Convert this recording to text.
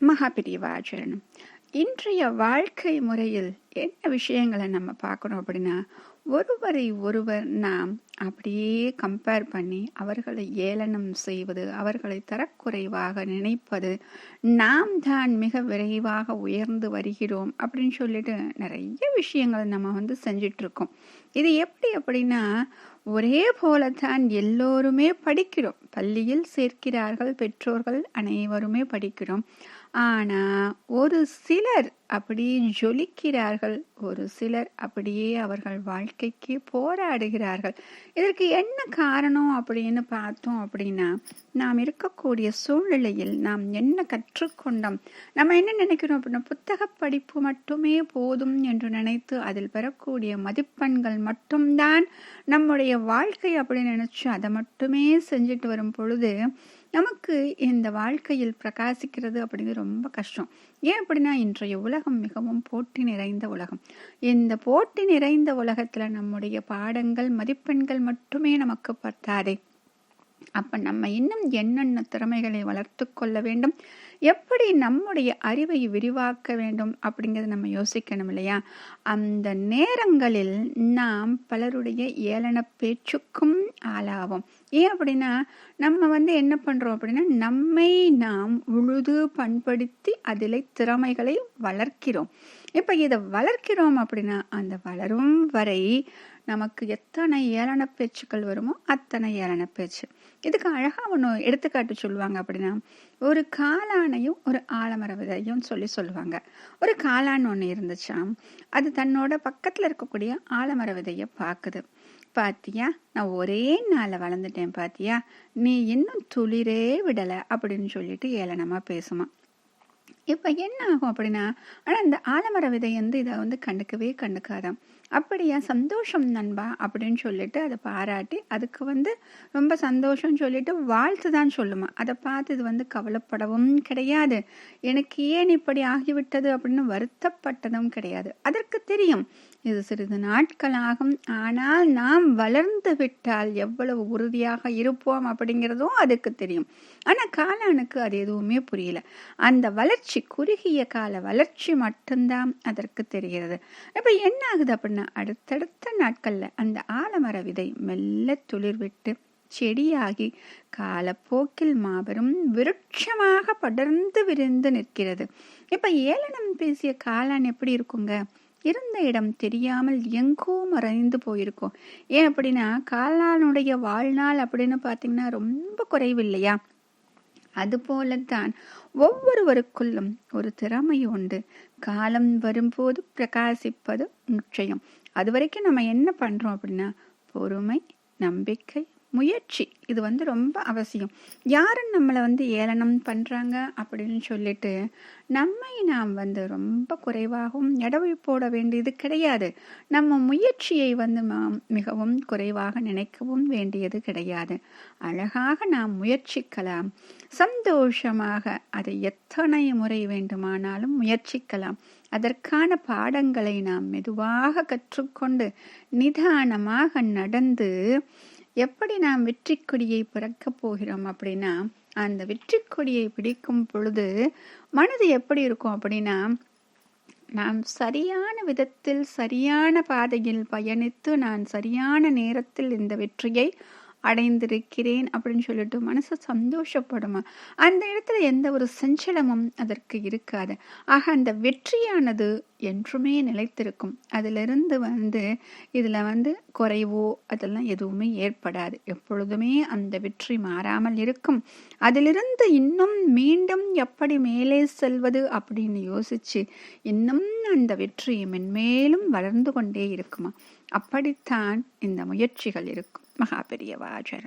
மகாபிரிவாச்சரணம். இன்றைய வாழ்க்கை முறையில் என்ன விஷயங்களை நம்ம பார்க்கணும் அப்படின்னா ஒருவரை ஒருவர் நாம் அப்படியே கம்பேர் பண்ணி அவர்களை ஏளனம் செய்வது அவர்களை தரக்குறைவாக நினைப்பது நாம் தான் மிக விரைவாக உயர்ந்து வருகிறோம் அப்படின்னு சொல்லிட்டு நிறைய விஷயங்களை நம்ம வந்து செஞ்சிட்ருக்கோம். இது எப்படி அப்படின்னா ஒரே போலத்தான் எல்லோருமே படிக்கிறோம். பள்ளியில் சேர்க்கிறார்கள் பெற்றோர்கள் அனைவருமே படிக்கிறோம். ஆனா ஒரு சிலர் அப்படி ஜொலிக்கிறார்கள் ஒரு சிலர் அப்படியே அவர்கள் வாழ்க்கைக்கு போராடுகிறார்கள். இதற்கு என்ன காரணம் அப்படின்னு பார்த்தோம் அப்படின்னா நாம் இருக்கக்கூடிய சூழ்நிலையில் நாம் என்ன கற்றுக்கொண்டோம்? நம்ம என்ன நினைக்கிறோம் அப்படின்னா புத்தக படிப்பு மட்டுமே போதும் என்று நினைத்து அதில் பெறக்கூடிய மதிப்பெண்கள் மட்டும்தான் நம்முடைய வாழ்க்கை அப்படின்னு நினைச்சு அதை மட்டுமே செஞ்சுட்டு வரும் பொழுது நமக்கு இந்த வாழ்க்கையில் பிரகாசிக்கிறது அப்படிங்கிறது ரொம்ப கஷ்டம். ஏன் அப்படின்னா இன்றைய உலகம் மிகவும் போட்டி நிறைந்த உலகம். இந்த போட்டி நிறைந்த உலகத்துல நம்முடைய பாடங்கள் மதிப்பெண்கள் மட்டுமே நமக்கு பத்தாதே. அப்ப நம்ம இன்னும் என்னென்ன திறமைகளை வளர்த்து கொள்ள வேண்டும்? எப்படி நம்முடைய அறிவை விரிவாக்க வேண்டும் அப்படிங்கிறத நம்ம யோசிக்கணும் இல்லையா? அந்த நேரங்களில் நாம் பலருடைய ஏளன பேச்சுக்கும் ஆளாவோம். ஏன் அப்படின்னா நம்ம வந்து என்ன பண்ணுறோம் அப்படின்னா நம்மை நாம் உழுது பண்படுத்தி அதில் திறமைகளை வளர்க்கிறோம். இப்போ இதை வளர்க்கிறோம் அப்படின்னா அந்த வளரும் வரை நமக்கு எத்தனை ஏளன பேச்சுக்கள் வருமோ அத்தனை ஏளன பேச்சு. இதுக்கு அழகாக ஒன்று எடுத்துக்காட்டு சொல்லுவாங்க அப்படின்னா ஒரு காளானையும் ஒரு ஆலமர விதையும் சொல்லி சொல்லுவாங்க. ஒரு காளான் ஒன்று இருந்துச்சாம் அது தன்னோட பக்கத்தில் இருக்கக்கூடிய ஆலமர விதையை பார்க்குது பாத்தியா? நான் ஒரே நாளில் வளர்ந்துட்டேன் பாத்தியா? நீ இன்னும் துளிரே விடலை அப்படின்னு சொல்லிட்டு ஏளனமா பேசுமா. இப்போ என்ன ஆகும் அப்படின்னா ஆனால் இந்த ஆலமர விதை வந்து இதை வந்து கண்டுக்கவே கண்டுக்காதான் அப்படியா சந்தோஷம் நண்பா அப்படின்னு சொல்லிட்டு அதை பாராட்டி அதுக்கு வந்து ரொம்ப சந்தோஷம் சொல்லிட்டு வாழ்த்து தான் சொல்லுமா. அதை பார்த்து இது வந்து கவலைப்படவும் கிடையாது. எனக்கு ஏன் இப்படி ஆகிவிட்டது அப்படின்னு வருத்தப்பட்டதும் கிடையாது. அதற்கு தெரியும் இது சிறிது நாட்கள் ஆகும் ஆனால் நாம் வளர்ந்து விட்டால் எவ்வளவு உறுதியாக இருப்போம் அப்படிங்கிறதும் அதுக்கு தெரியும். ஆனால் காளானுக்கு அது எதுவுமே புரியல. அந்த வளர்ச்சி குறுகிய கால வளர்ச்சி மட்டும்தான் அதற்கு தெரிகிறது. இப்போ என்ன ஆகுது அப்படின்னா அடுத்தடுத்த நாட்கள்ல அந்த ஆலமர விதை மெல்ல துளிர் விட்டு செடியாகி காலப்போக்கில் மாபெரும் விருட்சமாக படர்ந்து விரிந்து நிற்கிறது. இப்ப ஏளனம் பேசிய காளான் எப்படி இருக்குங்க? இருந்த இடம் தெரியாமல் எங்கோ மறைந்து போயிருக்கும். ஏன் அப்படின்னா காளானுடைய வாழ்நாள் அப்படின்னு பார்த்தீங்கன்னா ரொம்ப குறைவில்லையா? அதுபோலத்தான் ஒவ்வொருவருக்குள்ளும் ஒரு திறமை உண்டு. காலம் வரும்போது பிரகாசிப்பது நிச்சயம் அது வரைக்கும் நம்ம என்ன பண்றோம் அப்படின்னா பொறுமை நம்பிக்கை முயற்சி. இது வந்து ரொம்ப அவசியம். யாரும் நம்மளை வந்து ஏளனம் பண்ணுறாங்க அப்படின்னு சொல்லிட்டு நம்மை நாம் வந்து ரொம்ப குறைவாகவும் எடவை போட வேண்டியது கிடையாது. நம்ம முயற்சியை வந்து மிகவும் குறைவாக நினைக்கவும் வேண்டியது கிடையாது. அழகாக நாம் முயற்சிக்கலாம். சந்தோஷமாக அதை எத்தனை முறை வேண்டுமானாலும் முயற்சிக்கலாம். அதற்கான பாடங்களை நாம் மெதுவாக கற்றுக்கொண்டு நிதானமாக நடந்து எப்படி நாம் வெற்றி கொடியை பிறக்கப் போகிறோம் அப்படின்னா அந்த வெற்றி கொடியை பிடிக்கும் பொழுது மனது எப்படி இருக்கும் அப்படின்னா நாம் சரியான விதத்தில் சரியான பாதையில் பயணித்து நான் சரியான நேரத்தில் இந்த வெற்றியை அடைந்திருக்கிறேன் அப்படின்னு சொல்லிட்டு மனசு சந்தோஷப்படுமா? அந்த இடத்துல எந்த ஒரு சஞ்சலமும் அதற்கு இருக்காது. ஆக அந்த வெற்றியானது என்றுமே நிலைத்திருக்கும். அதிலிருந்து வந்து இதில் வந்து குறைவோ அதெல்லாம் எதுவுமே ஏற்படாது. எப்பொழுதுமே அந்த வெற்றி மாறாமல் இருக்கும். அதிலிருந்து இன்னும் மீண்டும் எப்படி மேலே செல்வது அப்படின்னு யோசிச்சு இன்னும் அந்த வெற்றி மென்மேலும் வளர்ந்து கொண்டே இருக்குமா? அப்படித்தான் இந்த முயற்சிகள் இருக்கும். మహాపెరియవాచరణ